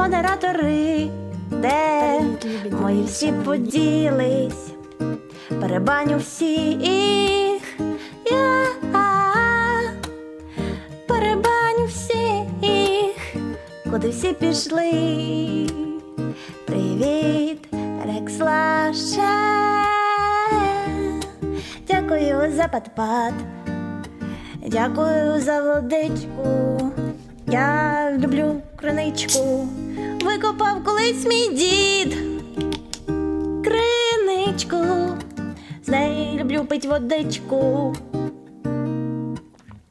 модератори, де мої всі поділись, перебаню всіх, я перебаню всіх, куди всі пішли. Привіт, Рекслаше. Дякую за подпад. Дякую за водичку. Я люблю криничку. Викопав колись мій дід. Криничку. З неї люблю пить водичку.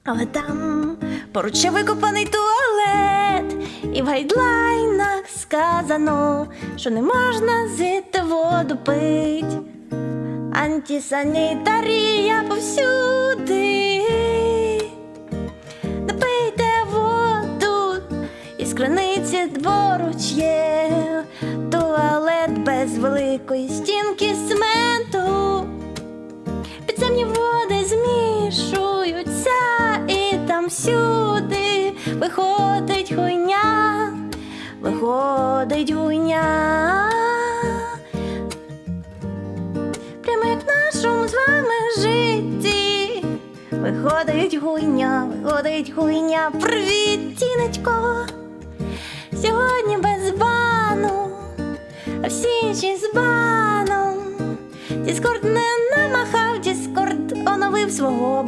Але там поруч ще викопаний туалет, і в гайдлайнах сказано, що не можна звідти воду пить. Антисанітарія повсюди. Із криниці дворуч є. Туалет без великої стінки цементу. Підземні води змішуються і там всюди виходить хуйня, виходить гуйня. Прямо як в нашому з вами житті. Виходить гуйня, виходить гуйня. Привіт, тіночко. Сьогодні без бану, а всі інші з баном. Діскорд не намахав, Діскорд оновив свого